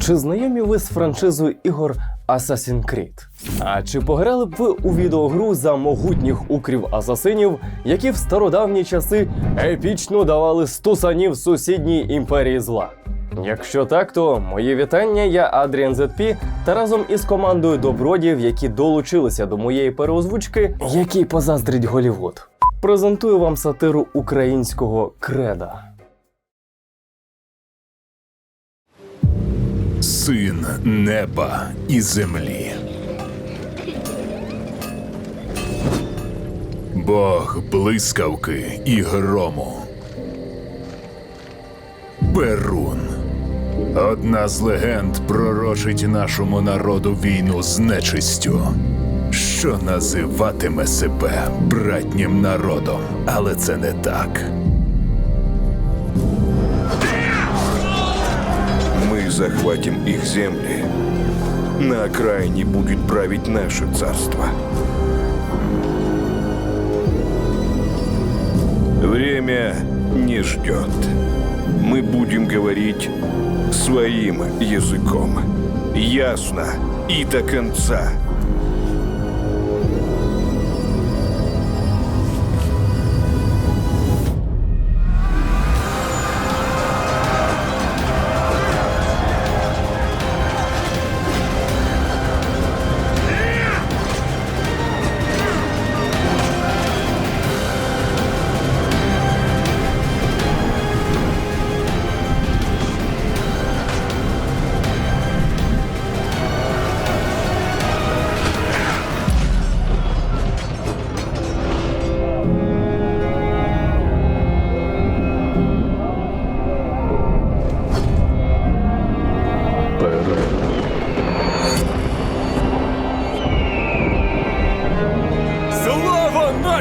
Чи знайомі ви з франшизою ігор Assassin's Creed? А чи пограли б ви у відеогру за могутніх укрів асасинів, які в стародавні часи епічно давали стусанів сусідній імперії зла? Якщо так, то мої вітання, я Адріан ZP, та разом із командою добродіїв, які долучилися до моєї переозвучки, який позаздрить Голівуд, презентую вам сатиру українського креда. Син неба і землі. Бог блискавки і грому. Перун. Одна з легенд пророчить нашому народу війну з нечистю, що називатиме себе братнім народом, але це не так. Захватим их земли. На окраине будет править наше царство. Время не ждет. Мы будем говорить своим языком. Ясно и до конца.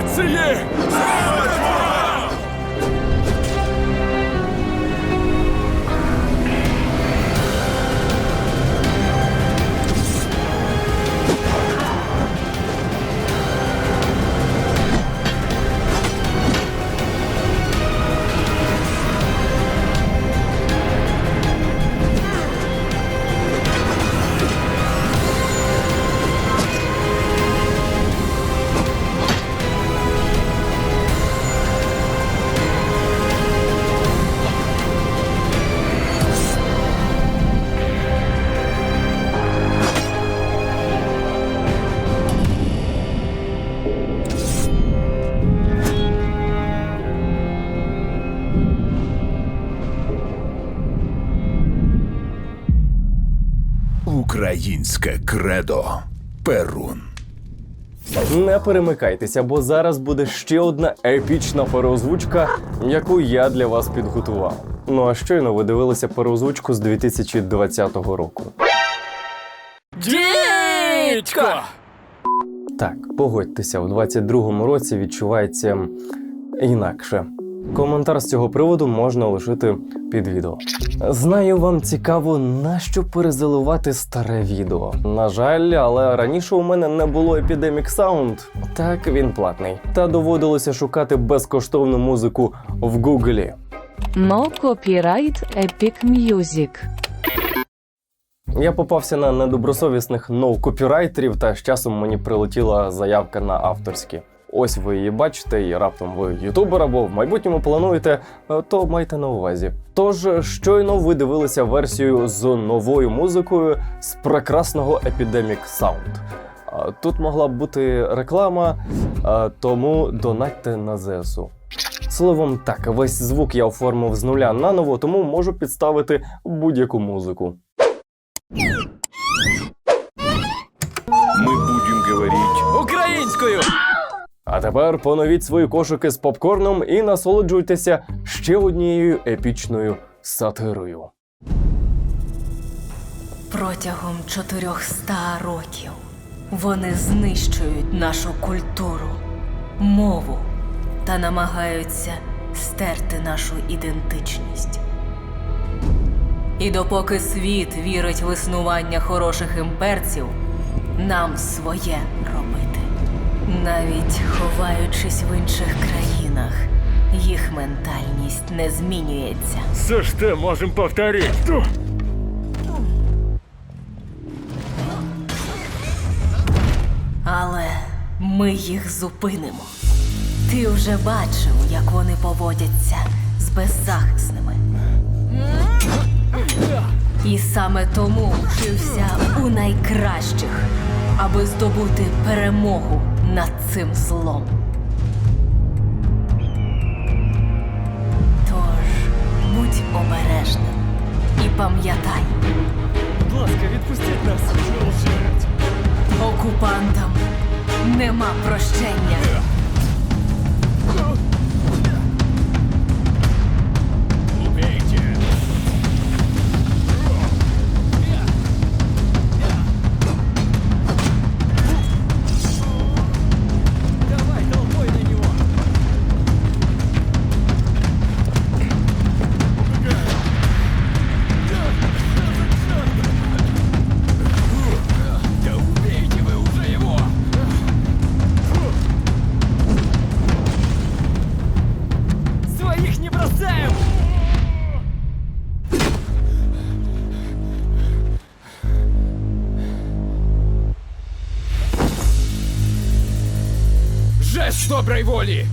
Слава Українське кредо. Перун. Не перемикайтеся, бо зараз буде ще одна епічна переозвучка, яку я для вас підготував. Ну а щойно ви дивилися переозвучку з 2020 року. Дідько! Так, погодьтеся, у 22-му році відчувається інакше. Коментар з цього приводу можна лишити під відео. Знаю, вам цікаво, нащо перезаливати старе відео. На жаль, але раніше у мене не було Epidemic Sound. Так, він платний. Та доводилося шукати безкоштовну музику в Гуглі. No copyright Epic Music. Я попався на недобросовісних ноу-копірайтерів, та з часом мені прилетіла заявка на авторські. Ось ви її бачите, і раптом ви ютубер або в майбутньому плануєте, е, то майте на увазі. Тож щойно ви дивилися версію з новою музикою з прекрасного Epidemic Sound. А Тут могла б бути реклама, тому донатьте на ЗСУ. Словом, так, весь звук я оформив з нуля наново, тому можу підставити будь-яку музику. Мы будем говорить Українською! А тепер поновіть свої кошики з попкорном і насолоджуйтеся ще однією епічною сатирою. Протягом 400 років вони знищують нашу культуру, мову та намагаються стерти нашу ідентичність. І допоки світ вірить в існування хороших імперців, нам своє робити. Навіть ховаючись в інших країнах, їх ментальність не змінюється. Все ж те можемо повторити. Але ми їх зупинимо. Ти вже бачив, як вони поводяться з беззахисними. І саме тому вчився у найкращих, аби здобути перемогу над цим злом. Тож будь обережним і пам'ятай, Будь ласка, відпустіть нас. окупантам нема прощення. Доброй воли!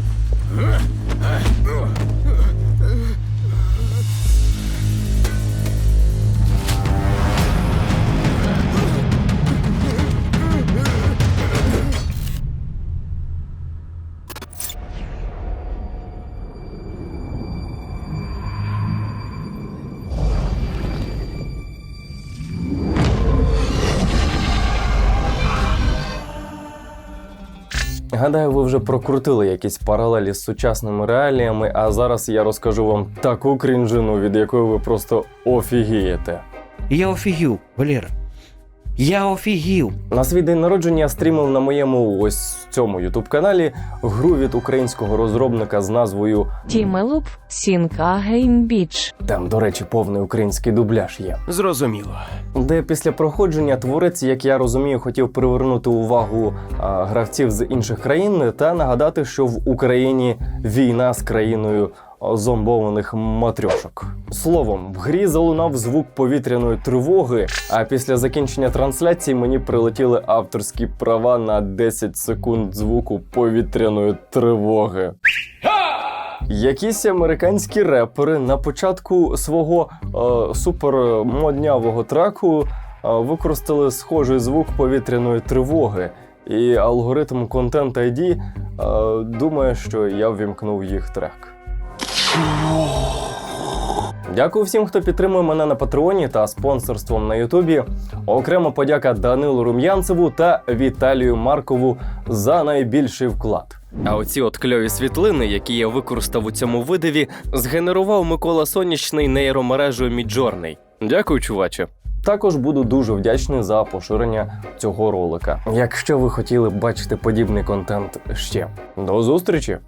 Гадаю, ви вже прокрутили якісь паралелі з сучасними реаліями, а зараз я розкажу вам таку крінжину, від якої ви просто офігієте. Я офігів, Валера. Я офігів. На свій день народження я стрімив на моєму ось цьому ютуб каналі гру від українського розробника з назвою Тімелуп Сінка Геймбіч. там, до речі, повний український дубляж є. Зрозуміло. Де після проходження творець, як я розумію, хотів привернути увагу а, гравців з інших країн та нагадати, що в Україні війна з країною зомбованих матрьошок. Словом, в грі залунав звук повітряної тривоги, а після закінчення трансляції мені прилетіли авторські права на 10 секунд звуку повітряної тривоги. Якісь американські репери на початку свого е, супермоднявого треку е, використали схожий звук повітряної тривоги, і алгоритм Content ID е, думає, що я ввімкнув їх трек. Дякую всім, хто підтримує мене на Патреоні та спонсорством на Ютубі. Окрема подяка Данилу Рум'янцеву та Віталію Маркову за найбільший вклад. А оці от кльові світлини, які я використав у цьому видиві, згенерував Микола Сонячний нейромережею Midjourney. Дякую, чуваче. Також буду дуже вдячний за поширення цього ролика. Якщо ви хотіли б бачити подібний контент ще. До зустрічі!